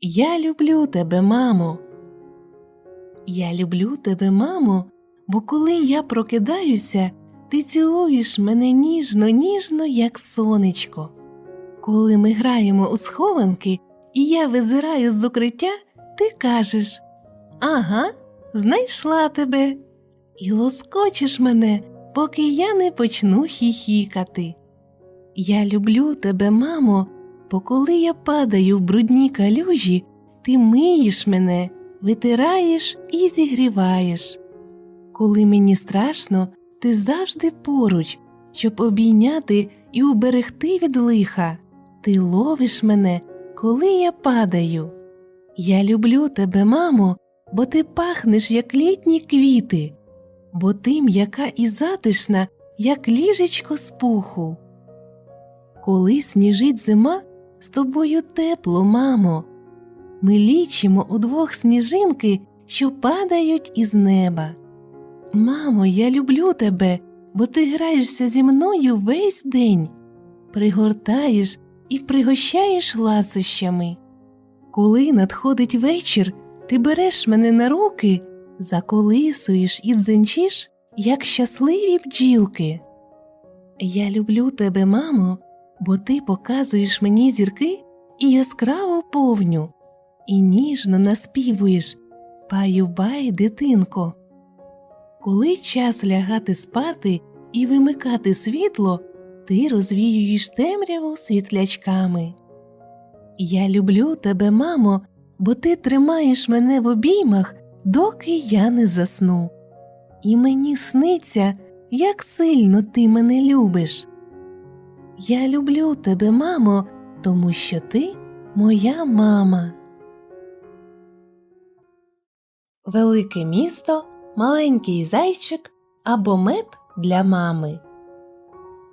Я люблю тебе, мамо. Я люблю тебе, мамо, бо коли я прокидаюся, ти цілуєш мене ніжно, ніжно, як сонечко. Коли ми граємо у схованки, і я визираю з укриття, ти кажеш Ага, знайшла тебе. І лоскочеш мене, поки я не почну хіхікати. Я люблю тебе, мамо, бо коли я падаю в брудні калюжі, ти миєш мене, витираєш і зігріваєш. Коли мені страшно, ти завжди поруч, щоб обійняти і уберегти від лиха. Ти ловиш мене, коли я падаю. Я люблю тебе, мамо, бо ти пахнеш, як літні квіти, бо ти м'яка і затишна, як ліжечко з пуху. Коли сніжить зима, з тобою тепло, мамо. Ми лічимо удвох сніжинки, що падають із неба. Мамо, я люблю тебе, бо ти граєшся зі мною весь день, пригортаєш і пригощаєш ласощами. Коли надходить вечір, ти береш мене на руки, заколисуєш і дзенчиш, як щасливі бджілки. Я люблю тебе, мамо, бо ти показуєш мені зірки і яскраву повню, і ніжно наспівуєш Паю-бай, дитинко. Коли час лягати спати і вимикати світло, ти розвіюєш темряву світлячками. Я люблю тебе, мамо, бо ти тримаєш мене в обіймах, доки я не засну. І мені сниться, як сильно ти мене любиш. Я люблю тебе, мамо, тому що ти моя мама. Велике місто, маленький зайчик або мед для мами.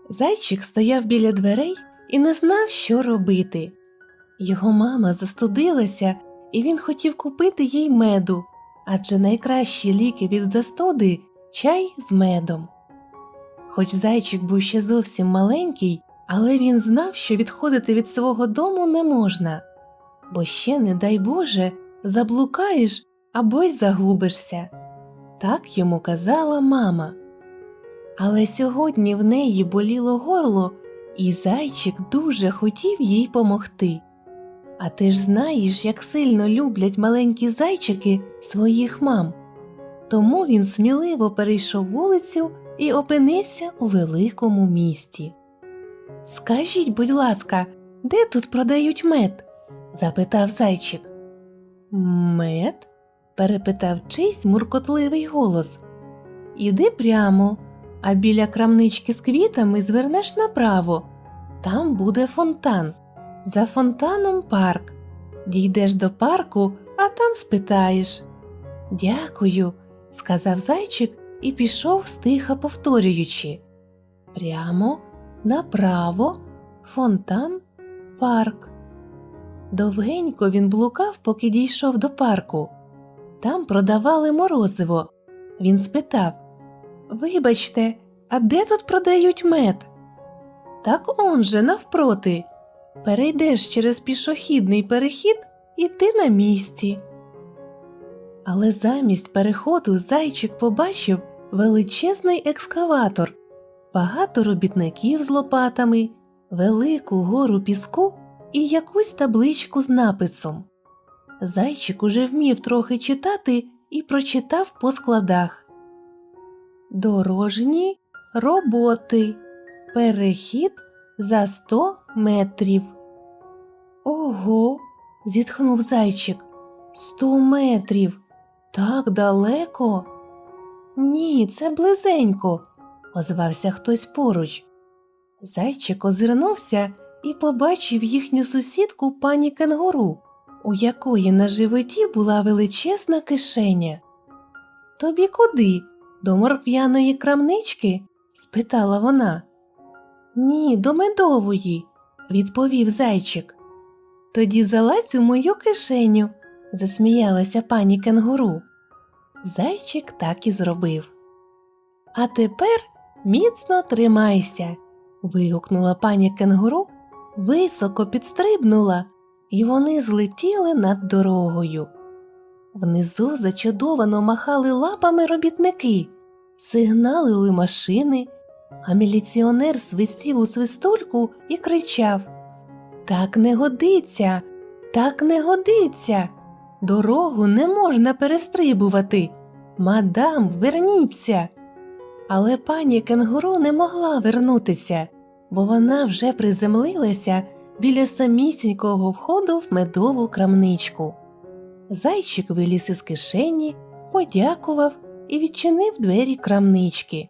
Зайчик стояв біля дверей і не знав, що робити. Його мама застудилася, і він хотів купити їй меду, адже найкращі ліки від застуди чай з медом. Хоч зайчик був ще зовсім маленький, але він знав, що відходити від свого дому не можна, бо ще, не дай Боже, заблукаєш або й загубишся. Так йому казала мама. Але сьогодні в неї боліло горло, і зайчик дуже хотів їй помогти. А ти ж знаєш, як сильно люблять маленькі зайчики своїх мам. Тому він сміливо перейшов вулицю і опинився у великому місті. Скажіть, будь ласка, де тут продають мед? запитав зайчик. Мед? перепитав чийсь муркотливий голос. Іди прямо, а біля крамнички з квітами звернеш направо. Там буде фонтан. За фонтаном парк. Дійдеш до парку, а там спитаєш. Дякую, сказав зайчик і пішов стиха повторюючи. Прямо, направо, фонтан, парк. Довгенько він блукав, поки дійшов до парку. Там продавали морозиво. Він спитав Вибачте, а де тут продають мед? Так он же навпроти. Перейдеш через пішохідний перехід і ти на місці. Але замість переходу зайчик побачив величезний екскаватор, багато робітників з лопатами, велику гору піску і якусь табличку з написом. Зайчик уже вмів трохи читати і прочитав по складах Дорожні роботи. Перехід за сто метрів. Ого. зітхнув зайчик. Сто метрів. Так далеко? Ні, це близенько, озвався хтось поруч. Зайчик озирнувся і побачив їхню сусідку пані кенгуру, у якої на животі була величезна кишеня. Тобі куди? До морквяної крамнички? спитала вона. Ні, до медової, відповів зайчик. Тоді залазь у мою кишеню, засміялася пані кенгуру. Зайчик так і зробив. А тепер міцно тримайся. вигукнула пані кенгуру, високо підстрибнула і вони злетіли над дорогою. Внизу зачудовано махали лапами робітники, сигналили машини, а міліціонер свистів у свистульку і кричав Так не годиться, так не годиться. Дорогу не можна перестрибувати. Мадам, верніться. Але пані кенгуру не могла вернутися, бо вона вже приземлилася біля самісінького входу в медову крамничку. Зайчик виліз із кишені, подякував і відчинив двері крамнички.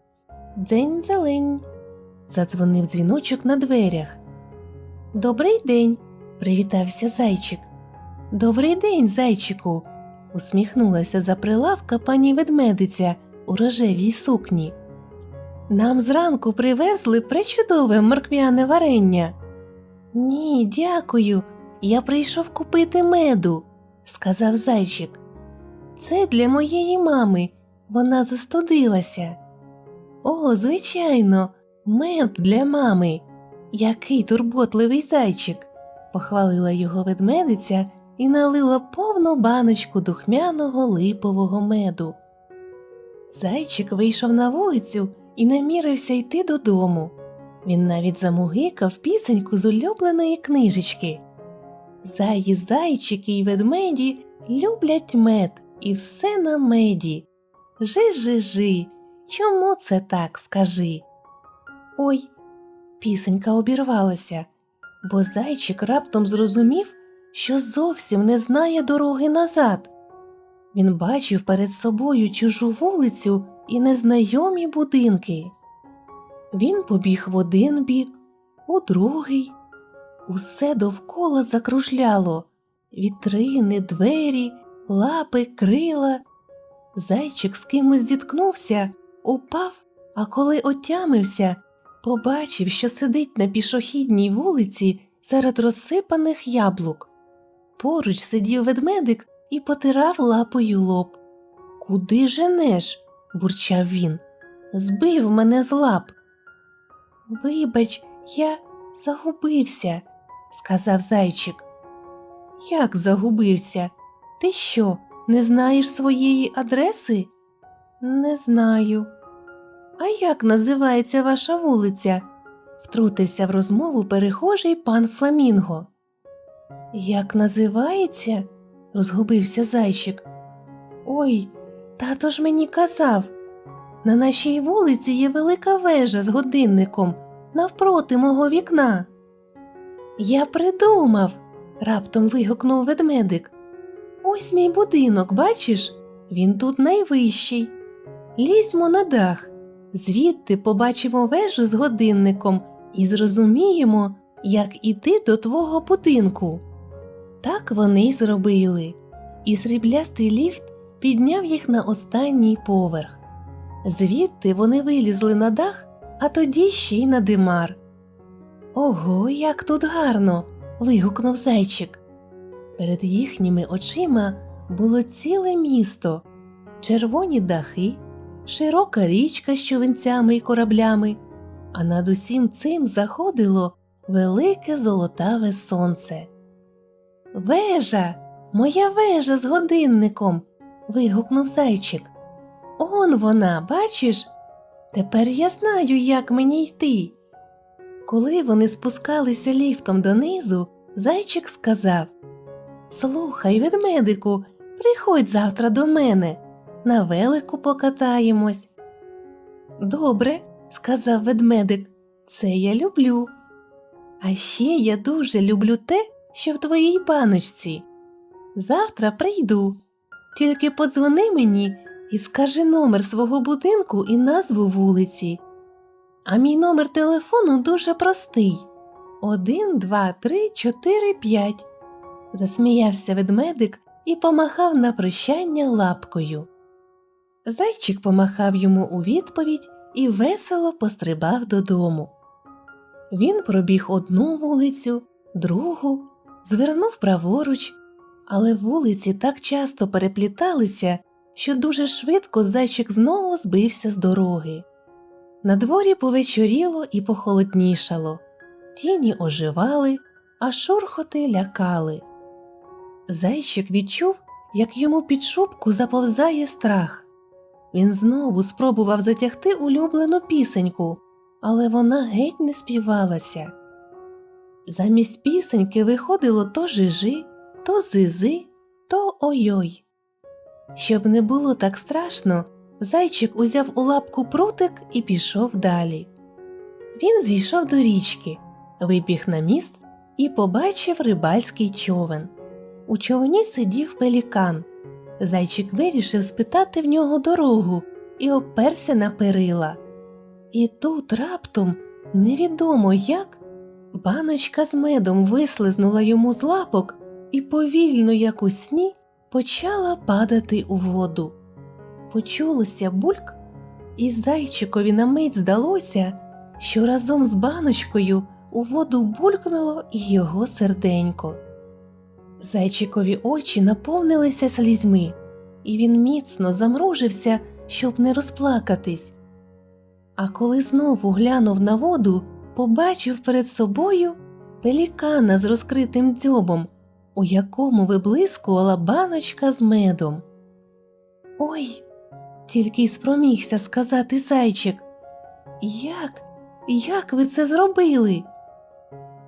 Дзень зелень. Задзвонив дзвіночок на дверях. Добрий день, привітався зайчик. Добрий день, зайчику, усміхнулася за прилавка пані ведмедиця у рожевій сукні. Нам зранку привезли пречудове морквяне варення. Ні, дякую. Я прийшов купити меду, сказав зайчик. Це для моєї мами. Вона застудилася. О, звичайно, мед для мами. Який турботливий зайчик, похвалила його ведмедиця і налила повну баночку духмяного липового меду. Зайчик вийшов на вулицю і намірився йти додому. Він навіть замугикав пісеньку з улюбленої книжечки. Заї, зайчики й ведмеді люблять мед і все на меді. Жи-жи-жи, чому це так скажи? Ой, пісенька обірвалася, бо зайчик раптом зрозумів, що зовсім не знає дороги назад. Він бачив перед собою чужу вулицю і незнайомі будинки. Він побіг в один бік, у другий. Усе довкола закружляло вітрини, двері, лапи, крила. Зайчик з кимось зіткнувся, упав, а коли отямився, побачив, що сидить на пішохідній вулиці серед розсипаних яблук. Поруч сидів ведмедик і потирав лапою лоб. Куди женеш? Бурчав він. Збив мене з лап. Вибач, я загубився, сказав зайчик. Як загубився? Ти що, не знаєш своєї адреси? Не знаю. А як називається ваша вулиця? втрутився в розмову перехожий пан Фламінго. Як називається? розгубився зайчик. Ой, тато ж мені казав. На нашій вулиці є велика вежа з годинником навпроти мого вікна. Я придумав, раптом вигукнув ведмедик. Ось мій будинок, бачиш? Він тут найвищий. Лізьмо на дах, звідти побачимо вежу з годинником і зрозуміємо, як іти до твого будинку. Так вони й зробили, і сріблястий ліфт підняв їх на останній поверх. Звідти вони вилізли на дах, а тоді ще й на димар. Ого, як тут гарно. вигукнув зайчик. Перед їхніми очима було ціле місто, червоні дахи, широка річка з човенцями й кораблями, а над усім цим заходило велике золотаве сонце. Вежа, моя вежа з годинником. Вигукнув зайчик. Он вона, бачиш? Тепер я знаю, як мені йти. Коли вони спускалися ліфтом донизу, зайчик сказав Слухай, ведмедику, приходь завтра до мене, на велику покатаємось. Добре, сказав ведмедик, це я люблю. А ще я дуже люблю те, що в твоїй баночці. Завтра прийду. Тільки подзвони мені і скажи номер свого будинку і назву вулиці. А мій номер телефону дуже простий один, два, три, чотири, п'ять. Засміявся ведмедик і помахав на прощання лапкою. Зайчик помахав йому у відповідь і весело пострибав додому. Він пробіг одну вулицю, другу, звернув праворуч, але вулиці так часто перепліталися, що дуже швидко зайчик знову збився з дороги. На дворі повечоріло і похолоднішало, тіні оживали, а шурхоти лякали. Зайчик відчув, як йому під шубку заповзає страх. Він знову спробував затягти улюблену пісеньку, але вона геть не співалася. Замість пісеньки виходило то жижи, то зизи, то ой-ой. Щоб не було так страшно, зайчик узяв у лапку прутик і пішов далі. Він зійшов до річки, вибіг на міст і побачив рибальський човен. У човні сидів пелікан. Зайчик вирішив спитати в нього дорогу і оперся на перила. І тут раптом, невідомо як, баночка з медом вислизнула йому з лапок і повільно, як у сні, почала падати у воду. Почулося бульк, і зайчикові на мить здалося, що разом з баночкою у воду булькнуло і його серденько. Зайчикові очі наповнилися слізьми, і він міцно замружився, щоб не розплакатись. А коли знову глянув на воду, побачив перед собою пелікана з розкритим дзьобом, у якому виблискувала баночка з медом. Ой, тільки й спромігся сказати зайчик. Як? Як ви це зробили?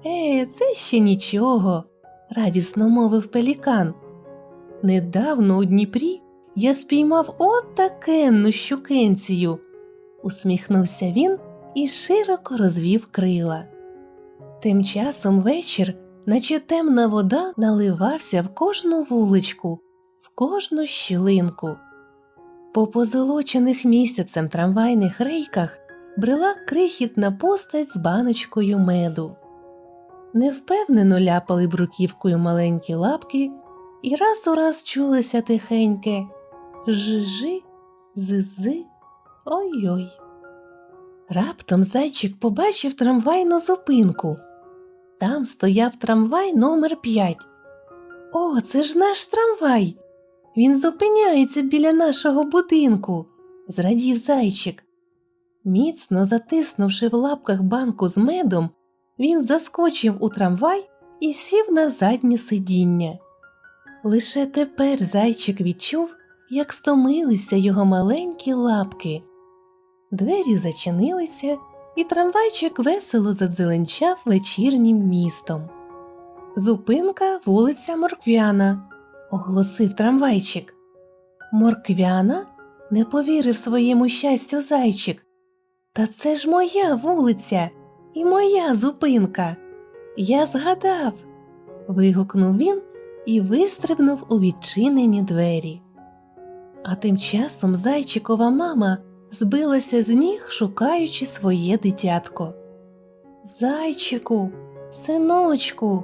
Е, це ще нічого, радісно мовив пелікан. Недавно у Дніпрі я спіймав отакенну щукенцію, усміхнувся він і широко розвів крила. Тим часом вечір, наче темна вода, наливався в кожну вуличку, в кожну щілинку. По позолочених місяцем трамвайних рейках брела крихітна постать з баночкою меду. Невпевнено ляпали бруківкою маленькі лапки, і раз у раз чулося тихеньке жижи, зизи, ой-ой. Раптом зайчик побачив трамвайну зупинку. Там стояв трамвай номер 5 О, це ж наш трамвай. Він зупиняється біля нашого будинку, зрадів зайчик. Міцно затиснувши в лапках банку з медом, він заскочив у трамвай і сів на заднє сидіння. Лише тепер зайчик відчув, як стомилися його маленькі лапки. Двері зачинилися, і трамвайчик весело задзеленчав вечірнім містом. Зупинка вулиця Морквяна, оголосив трамвайчик. Морквяна? не повірив своєму щастю зайчик. Та це ж моя вулиця і моя зупинка. Я згадав. вигукнув він і вистрибнув у відчинені двері. А тим часом зайчикова мама збилася з ніг, шукаючи своє дитятко. Зайчику, синочку,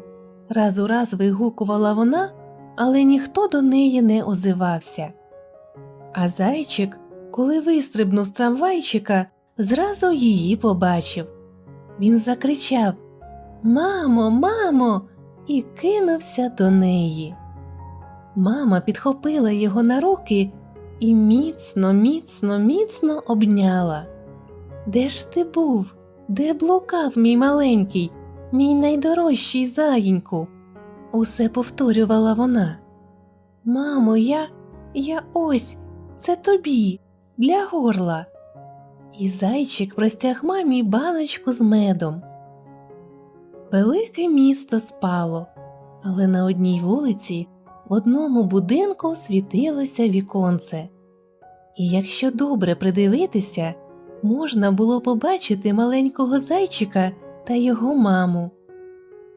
раз у раз вигукувала вона, але ніхто до неї не озивався. А зайчик, коли вистрибнув з трамвайчика, зразу її побачив. Він закричав Мамо, мамо, і кинувся до неї. Мама підхопила його на руки і міцно, міцно, міцно обняла. Де ж ти був? Де блукав мій маленький, мій найдорожчий заїньку? Усе повторювала вона. Мамо, я, я ось, це тобі, для горла. І зайчик простяг мамі баночку з медом. Велике місто спало, але на одній вулиці в одному будинку світилося віконце. І якщо добре придивитися, можна було побачити маленького зайчика та його маму.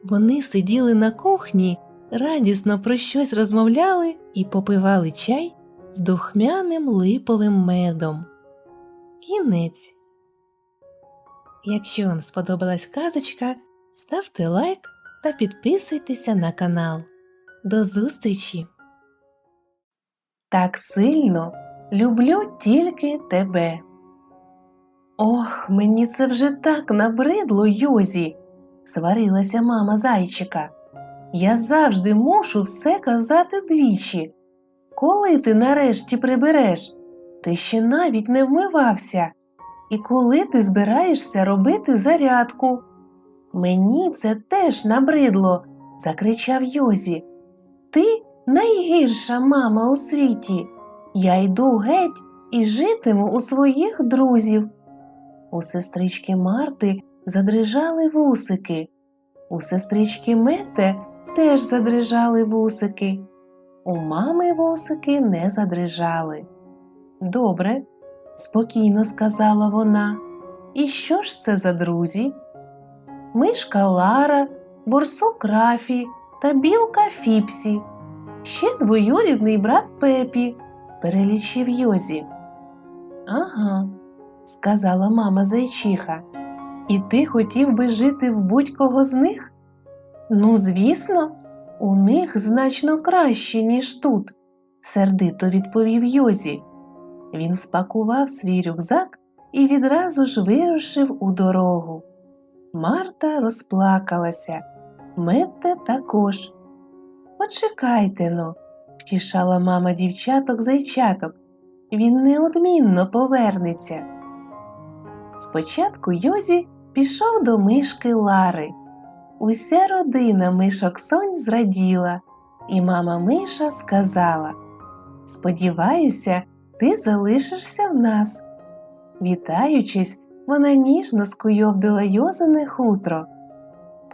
Вони сиділи на кухні, радісно про щось розмовляли і попивали чай з духмяним липовим медом. Кінець. Якщо вам сподобалась казочка, ставте лайк та підписуйтеся на канал. До зустрічі! Так сильно люблю тільки тебе. Ох, мені це вже так набридло, Йозі, сварилася мама зайчика. Я завжди мушу все казати двічі. Коли ти нарешті прибереш? Ти ще навіть не вмивався. І коли ти збираєшся робити зарядку? Мені це теж набридло, закричав Йозі. Ти найгірша мама у світі. Я йду геть і житиму у своїх друзів. У сестрички Марти задрижали вусики. У сестрички Мете теж задрижали вусики. У мами вусики не задрижали. Добре, спокійно сказала вона. І що ж це за друзі? Мишка Лара, борсук Рафі та білка Фіпсі. Ще двоюрідний брат Пепі, перелічив Йозі. Ага, сказала мама зайчиха. І ти хотів би жити в будь-кого з них? Ну, звісно, у них значно краще, ніж тут, сердито відповів Йозі. Він спакував свій рюкзак і відразу ж вирушив у дорогу. Марта розплакалася, Метте також. Почекайте но, втішала мама дівчаток зайчаток. Він неодмінно повернеться. Спочатку Йозі пішов до мишки Лари. Уся родина мишок сонь зраділа, і мама Миша сказала Сподіваюся, ти залишишся в нас. Вітаючись, вона ніжно скуйовдила Йозине хутро.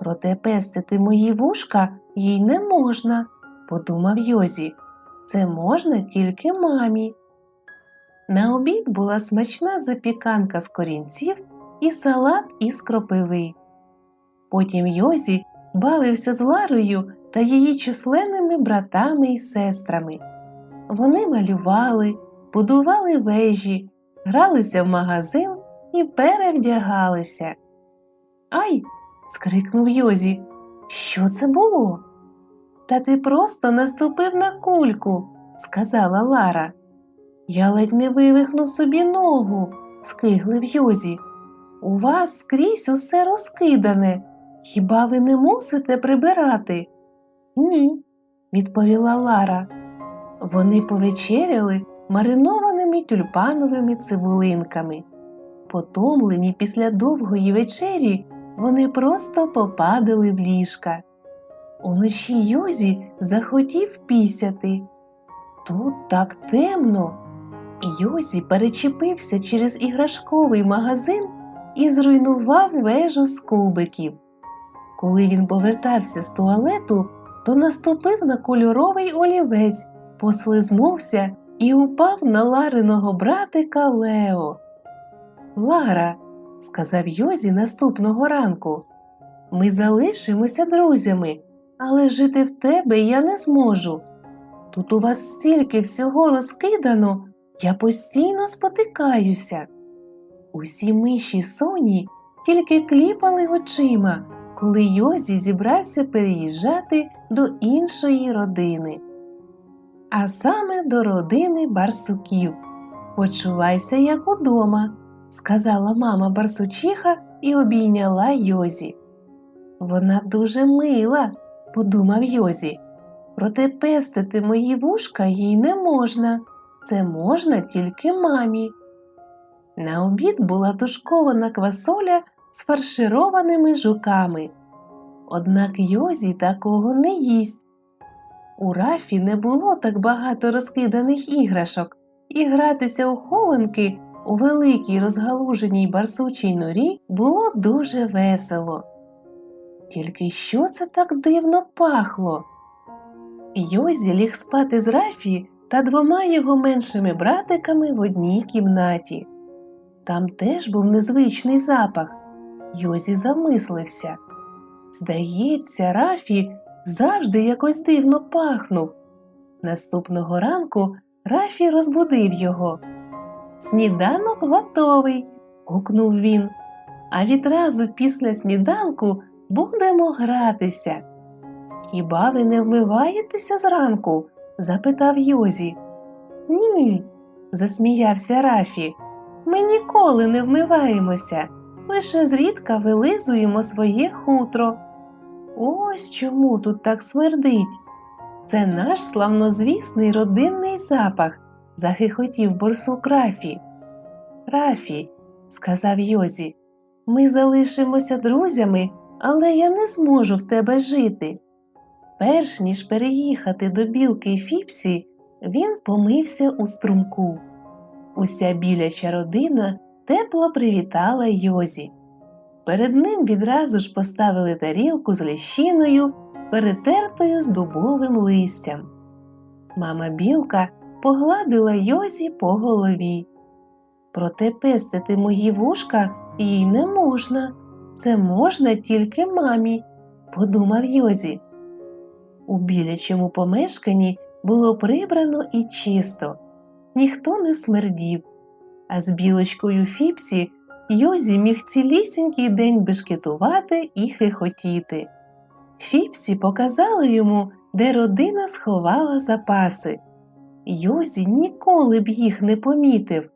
Проте пестити мої вушка їй не можна, подумав Йозі. Це можна тільки мамі. На обід була смачна запіканка з корінців і салат із кропиви. Потім Йозі бавився з Ларою та її численними братами і сестрами. Вони малювали, будували вежі, гралися в магазин і перевдягалися. Ай. Скрикнув Йозі. Що це було? Та ти просто наступив на кульку, сказала Лара. Я ледь не вивихнув собі ногу, скиглив Йозі. У вас скрізь усе розкидане. Хіба ви не мусите прибирати? Ні, відповіла Лара. Вони повечеряли маринованими тюльпановими цибулинками. Потомлені після довгої вечері, вони просто попадали в ліжка. Уночі Йозі захотів пісяти. Тут так темно. Йозі перечепився через іграшковий магазин і зруйнував вежу з кубиків. Коли він повертався з туалету, то наступив на кольоровий олівець, послизнувся і упав на Лариного братика Лео. Лара, сказав Йозі наступного ранку, ми залишимося друзями, але жити в тебе я не зможу. Тут у вас стільки всього розкидано, я постійно спотикаюся. Усі миші соні тільки кліпали очима, коли Йозі зібрався переїжджати до іншої родини. А саме до родини барсуків. Почувайся, як удома, сказала мама барсучиха і обійняла Йозі. Вона дуже мила, подумав Йозі. Проте пестити мої вушка їй не можна. Це можна тільки мамі. На обід була тушкована квасоля з фаршированими жуками. Однак Йозі такого не їсть. У рафі не було так багато розкиданих іграшок, і гратися у хованки у великій розгалуженій барсучій норі було дуже весело. Тільки що це так дивно пахло? Йозі ліг спати з Рафі та двома його меншими братиками в одній кімнаті. Там теж був незвичний запах. Йозі замислився. Здається, Рафі завжди якось дивно пахнув. Наступного ранку Рафі розбудив його. Сніданок готовий, гукнув він. А відразу після сніданку будемо гратися. Хіба ви не вмиваєтеся зранку? запитав Йозі. Ні, засміявся Рафі. Ми ніколи не вмиваємося, лише зрідка вилизуємо своє хутро. Ось чому тут так смердить. Це наш славнозвісний родинний запах, захихотів борсук Рафі. Рафі, сказав Йозі, ми залишимося друзями, але я не зможу в тебе жити. Перш ніж переїхати до білки Фіпсі, він помився у струмку. Уся біляча родина тепло привітала Йозі. Перед ним відразу ж поставили тарілку з ліщиною, перетертою з дубовим листям. Мама білка погладила Йозі по голові. Проте пестити мої вушка їй не можна. Це можна тільки мамі, подумав Йозі. У білячому помешканні було прибрано і чисто, ніхто не смердів, а з білочкою Фіпсі Йозі міг цілісінький день бешкетувати і хихотіти. Фіпсі показала йому, де родина сховала запаси. Йозі ніколи б їх не помітив.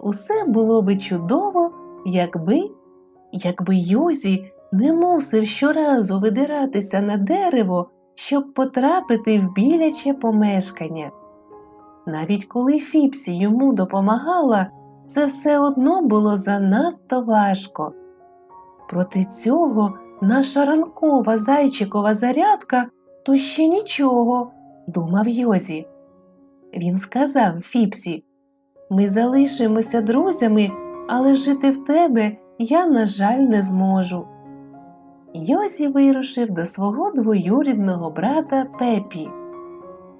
Усе було би чудово, якби, якби Йозі не мусив щоразу видиратися на дерево, щоб потрапити в біляче помешкання. Навіть коли Фіпсі йому допомагала, це все одно було занадто важко. Проти цього наша ранкова зайчикова зарядка то ще нічого, думав Йозі. Він сказав Фіпсі, ми залишимося друзями, але жити в тебе я, на жаль, не зможу. Йозі вирушив до свого двоюрідного брата Пепі.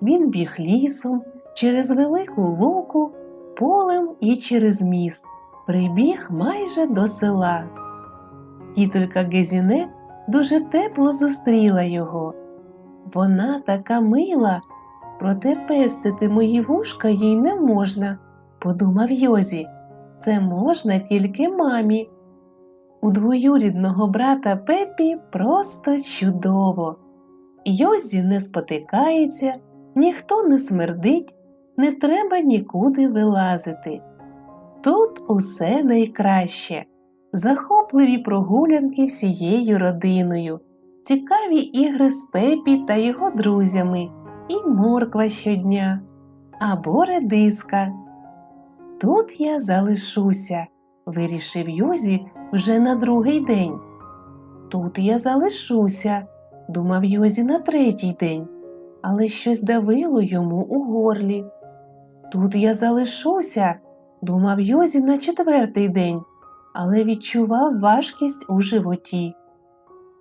Він біг лісом через велику луку, полем і через міст, прибіг майже до села. Тітулька Гезіне дуже тепло зустріла його. Вона така мила, проте пестити мої вушка їй не можна, подумав Йозі. Це можна тільки мамі. У двоюрідного брата Пепі просто чудово. Йозі не спотикається, ніхто не смердить, не треба нікуди вилазити. Тут усе найкраще, захопливі прогулянки всією родиною, цікаві ігри з Пепі та його друзями, і морква щодня або редиска. Тут я залишуся, вирішив Йозі вже на другий день. Тут я залишуся, думав Йозі на третій день, але щось давило йому у горлі. Тут я залишуся, думав Йозі на четвертий день, але відчував важкість у животі.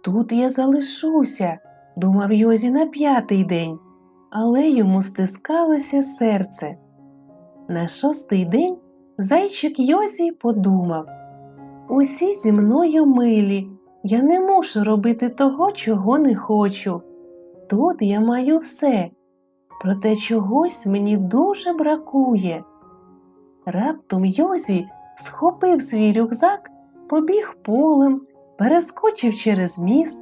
Тут я залишуся, думав Йозі на п'ятий день, але йому стискалося серце. На шостий день зайчик Йозі подумав Усі зі мною милі, я не мушу робити того, чого не хочу. Тут я маю все, проте чогось мені дуже бракує. Раптом Йозі схопив свій рюкзак, побіг полем, перескочив через міст,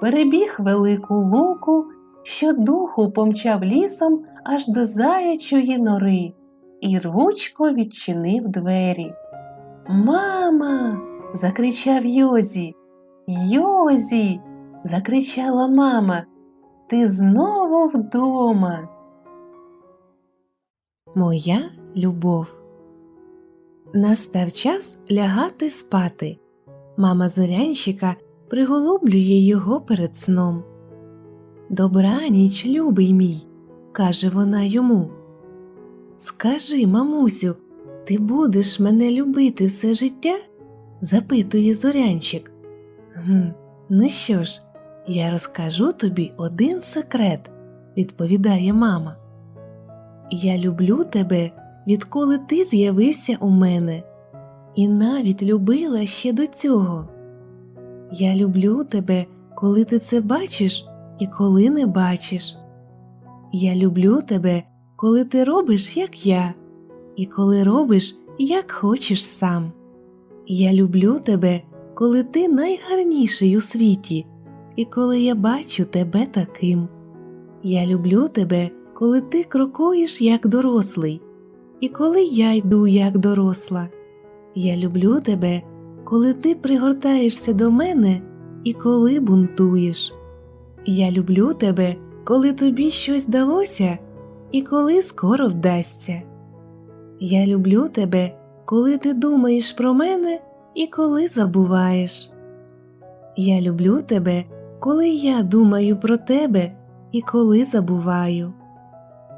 перебіг велику луку, щодуху помчав лісом аж до заячої нори і рвучко відчинив двері. Мама. закричав Йозі. Йозі. закричала мама. Ти знову вдома. Моя любов. Настав час лягати спати. Мама зорянщика приголублює його перед сном. Добраніч, любий мій, каже вона йому. Скажи, мамусю, ти будеш мене любити все життя? запитує зорянчик. «Гм, Ну що ж, я розкажу тобі один секрет, відповідає мама. Я люблю тебе, відколи ти з'явився у мене, і навіть любила ще до цього. Я люблю тебе, коли ти це бачиш і коли не бачиш. Я люблю тебе, коли ти робиш, як я, і коли робиш, як хочеш сам. Я люблю тебе, коли ти найгарніший у світі, і коли я бачу тебе таким. Я люблю тебе, коли ти крокуєш як дорослий, і коли я йду як доросла. Я люблю тебе, коли ти пригортаєшся до мене і коли бунтуєш. Я люблю тебе, коли тобі щось далося і коли скоро вдасться. Я люблю тебе, коли ти думаєш про мене і коли забуваєш. Я люблю тебе, коли я думаю про тебе і коли забуваю.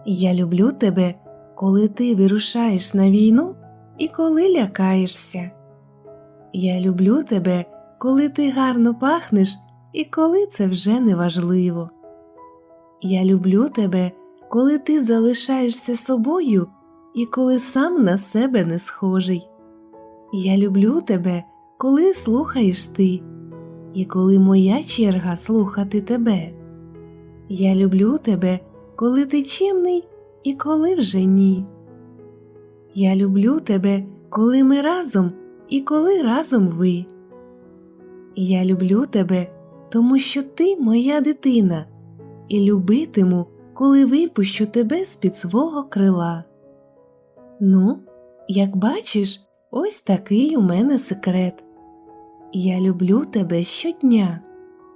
Я люблю тебе, коли ти вирушаєш на війну і коли лякаєшся. Я люблю тебе, коли ти гарно пахнеш і коли це вже не важливо. Я люблю тебе, коли ти залишаєшся собою і коли сам на себе не схожий. Я люблю тебе, коли слухаєш ти, і коли моя черга слухати тебе. Я люблю тебе, коли ти чимний і коли вже ні. Я люблю тебе, коли ми разом і коли разом ви. Я люблю тебе, тому що ти моя дитина, і любитиму, коли випущу тебе з-під свого крила. Ну, як бачиш, ось такий у мене секрет. Я люблю тебе щодня,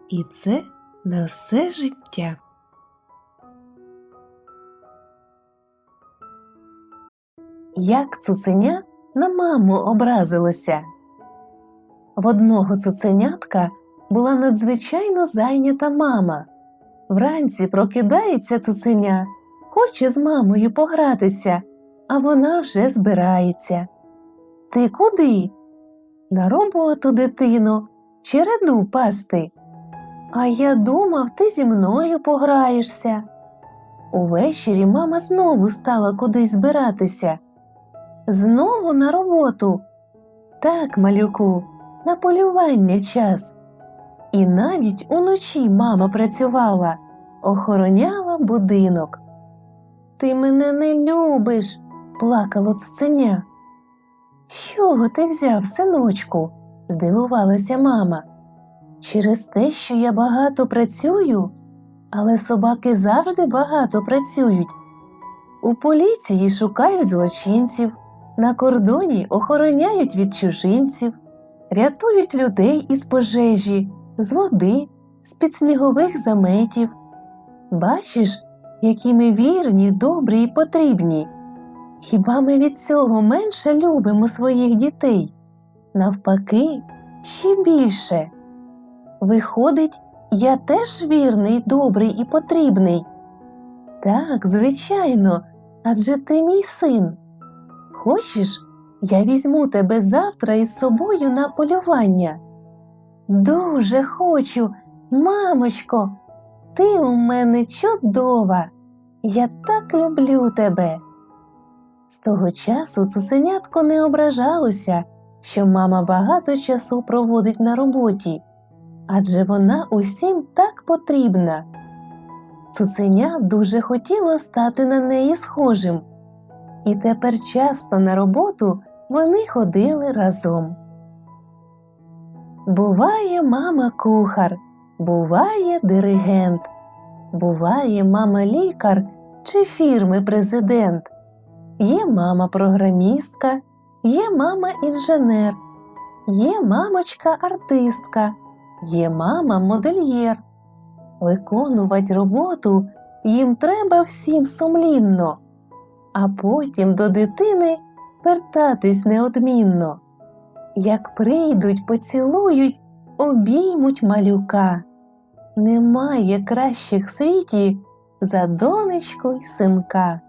і це на все життя. Як цуценя на маму образилося. В одного цуценятка була надзвичайно зайнята мама. Вранці прокидається цуценя, хоче з мамою погратися, а вона вже збирається. Ти куди? На роботу, дитино, череду пасти. А я думав, ти зі мною пограєшся. Увечері мама знову стала кудись збиратися. Знову на роботу. Так, малюку, на полювання час. І навіть уночі мама працювала, охороняла будинок. Ти мене не любиш, плакало цуценя. Чого ти взяв, синочку? здивувалася мама. Через те, що я багато працюю, але собаки завжди багато працюють. У поліції шукають злочинців, на кордоні охороняють від чужинців, рятують людей із пожежі, з води, з під снігових заметів. Бачиш, які ми вірні, добрі і потрібні. Хіба ми від цього менше любимо своїх дітей? Навпаки, ще більше. Виходить, я теж вірний, добрий і потрібний. Так, звичайно, адже ти мій син. Хочеш, я візьму тебе завтра із собою на полювання? Дуже хочу, мамочко, ти у мене чудова. Я так люблю тебе. З того часу цуценятко не ображалося, що мама багато часу проводить на роботі, адже вона усім так потрібна. Цуценя дуже хотіло стати на неї схожим, і тепер часто на роботу вони ходили разом. Буває мама кухар, буває диригент, буває мама лікар чи фірми президент. Є мама програмістка, є мама інженер, є мамочка артистка, є мама модельєр. Виконувати роботу їм треба всім сумлінно, а потім до дитини вертатись неодмінно. Як прийдуть, поцілують, обіймуть малюка. Немає кращих світі за донечку й синка.